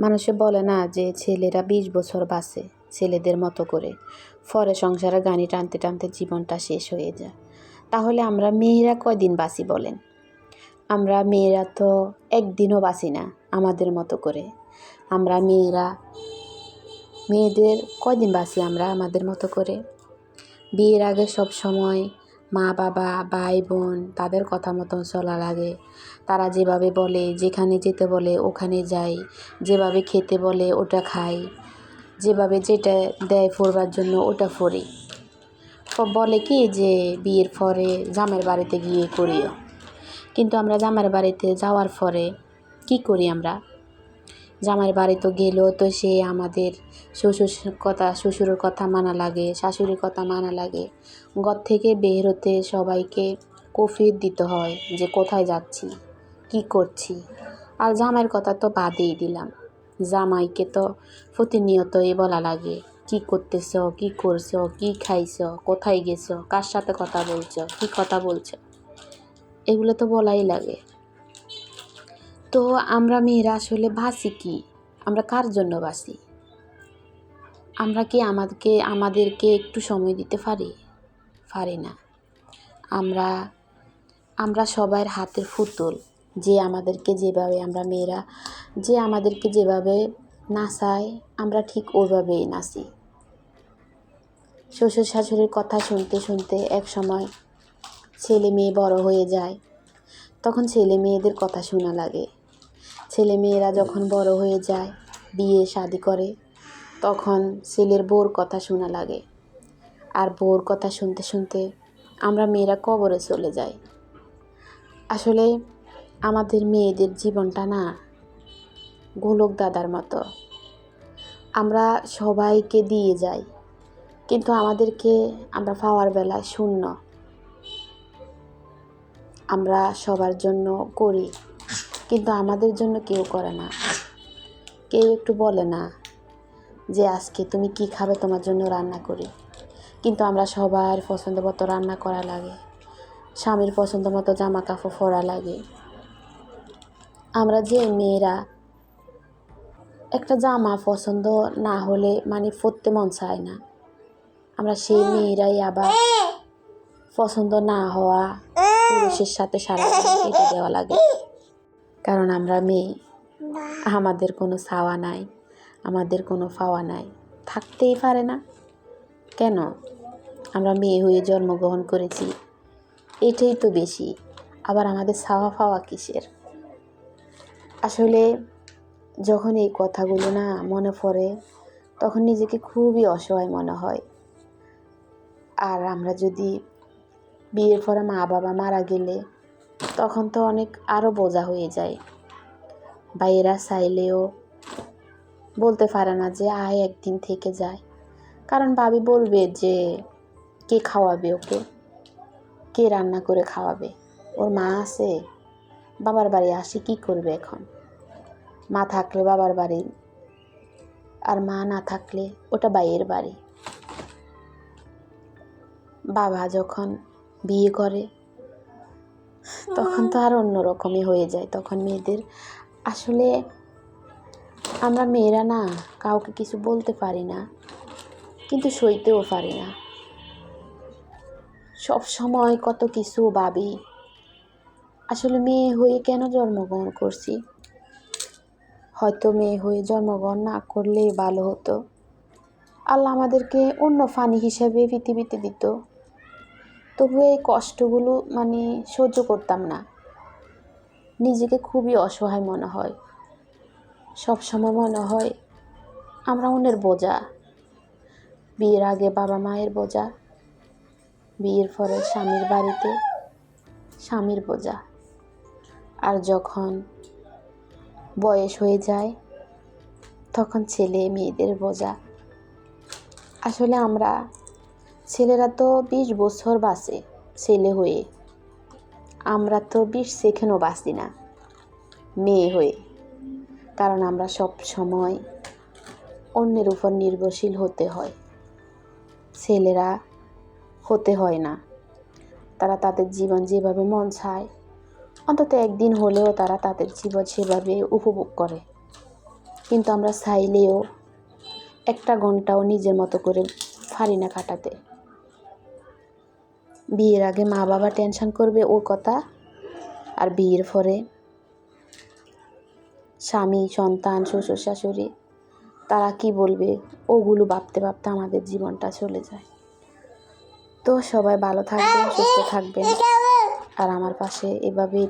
মানুষে বলে না যে ছেলেরা বিশ বছর বাঁচে, ছেলেদের মতো করে। ফরে সংসারে গানি টানতে টানতে জীবনটা শেষ হয়ে যায়। তাহলে আমরা মেয়েরা কয়দিন বাঁচি বলেন? আমরা মেয়েরা তো একদিনও বাঁচি না, আমাদের মতো করে। আমরা মেয়েরা, মেয়েদের কয়দিন বাঁচি আমরা, আমাদের মতো করে? বিয়ের আগে সব সময় মা বাবা, ভাই বোন, তাদের কথা মতন চলা লাগে। তারা যেভাবে বলে, যেখানে যেতে বলে, ওখানে যাই যেভাবে খেতে বলে, ওটা খাই যেভাবে যেটা দেয় ফোরবার জন্য, ওটা ফরি। বলে কি যে, বিয়ের পরে জামের বাড়িতে গিয়ে করিও। কিন্তু আমরা জামের বাড়িতে যাওয়ার পরে কি করি আমরা? জামাইয়ের বাড়ি তো গেলেও তো সে আমাদের শ্বশুর কথা, শ্বশুরের কথা মানা লাগে, শাশুড়ির কথা মানা লাগে। ঘর থেকে বের হতে সবাইকে কফির দিতে হয় যে কোথায় যাচ্ছি, কি করছি। আর জামাইয়ের কথা তো বাদেই দিলাম। জামাইকে তো প্রতিনিয়তই বলা লাগে, কি করতেছ, কি করছ, কি খাইছ, কোথায় গেছ, কার সাথে কথা বলছো, কি কথা বলছো। এগুলো তো বলাই লাগে। তো আমরা মেয়েরা আসলে বাঁচি কি? আমরা কার জন্য বাঁচি আমরা কি আমাদেরকে আমাদেরকে একটু সময় দিতে পারি? পারি না। আমরা আমরা সবার হাতের ফুতুল যে আমাদেরকে যেভাবে আমরা মেয়েরা, যে আমাদেরকে যেভাবে নাচায়, আমরা ঠিক ওইভাবেই নাচি। শ্বশুর শাশুড়ির কথা শুনতে শুনতে এক সময় ছেলে মেয়ে বড় হয়ে যায়, তখন ছেলে মেয়েদের কথা শোনা লাগে। ছেলে মেয়েরা যখন বড় হয়ে যায়, বিয়ে, শাদি করে, তখন ছেলের বউর কথা শোনা লাগে। আর বউর কথা শুনতে শুনতে আমরা মেয়েরা কবরে চলে যাই। আসলে আমাদের মেয়েদের জীবনটা না গোলক দাদার মতো। আমরা সবাইকে দিয়ে যাই, কিন্তু আমাদেরকে আমরা পাওয়ার বেলায় শূন্য। আমরা সবার জন্য করি। কিন্তু আমাদের জন্য কেউ করে না। কেউ একটু বলে না যে, আজকে তুমি কি খাবে? তোমার জন্য রান্না করি। কিন্তু আমরা সবার পছন্দ মতো রান্না করা লাগে। স্বামীর পছন্দ মতো জামা কাপড় পরা লাগে। আমরা যে মেয়েরা একটা জামা পছন্দ না হলে মানে পরতে মন চায় না। আমরা সেই মেয়েরাই আবার পছন্দ না হওয়া পুরুষের সাথে সারা দেওয়া লাগে। কারণ আমরা মেয়ে। আমাদের কোনো ছাওয়া নাই আমাদের কোনো ফাওয়া নাই। থাকতেই পারে না। কেন? আমরা মেয়ে হয়ে জন্মগ্রহণ করেছি। এটাই তো বেশি। আবার আমাদের ছাওয়া ফাওয়া কিসের? আসলে যখন এই কথাগুলো না মনে পড়ে তখন নিজেকে খুবই অসহায় মনে হয়। আর আমরা যদি বিয়ের পরে মা বাবা মারা গেলে তখন তো অনেক আরও বোঝা হয়ে যায়। বা এরা চাইলেও বলতে পারে না যে, আয়, একদিন থেকে যায় কারণ ভাবি বলবে যে, কে খাওয়াবে ওকে? কে রান্না করে খাওয়াবে? ওর মা আছে? বাবার বাড়ি আসি, কি করবে এখন? মা থাকলে বাবার বাড়ি আর মা না থাকলে ওটা বাইয়ের বাড়ি। বাবা যখন বিয়ে করে তখন তো আর অন্যরকমই হয়ে যায়। তখন মেয়েদের আসলে আমরা মেয়েরা না কাউকে কিছু বলতে পারি না, কিন্তু সইতেও পারি না। সব সময় কত কিছু ভাবি, আসলে মেয়ে হয়ে কেন জন্মগ্রহণ করছি? হয়তো মেয়ে হয়ে জন্মগ্রহণ না করলেই ভালো হতো। আল্লাহ আমাদেরকে অন্য ফানি হিসেবে পৃথিবীতে দিত। তবু এই কষ্টগুলো মানে সহ্য করতাম না। নিজেকে খুবই অসহায় মনে হয়। সব সময় মনে হয় আমরা অন্যের বোঝা। বিয়ের আগে বাবা মায়ের বোঝা, বিয়ের পরে স্বামীর বাড়িতে স্বামীর বোঝা। আর যখন বয়স হয়ে যায়, তখন ছেলে মেয়েদের বোঝা। আসলে আমরা ছেলেরা তো বিশ বছর বাঁচে ছেলে হয়ে। আমরা তো বিশ সেকেন্ডও বাঁচি না, মেয়ে হয়ে। কারণ আমরা সব সময় অন্যের উপর নির্ভরশীল হতে হয়। ছেলেরা হতে হয় না। তারা তাদের জীবন যেভাবে মন চায়, অন্তত একদিন হলেও তারা তাদের জীবন সেভাবে উপভোগ করে। কিন্তু আমরা চাইলেও একটা ঘন্টাও নিজের মতো করে পারি না কাটাতে। বিয়ের আগে মা বাবা টেনশন করবে ও কথা আর বিয়ের পরে স্বামী, সন্তান, শ্বশুর, শাশুড়ি, তারা কি বলবে? ওগুলো ভাবতে ভাবতে আমাদের জীবনটা চলে যায়। তো সবাই ভালো থাকবেন, সুস্থ থাকবেন। আর আমার পাশে এভাবেই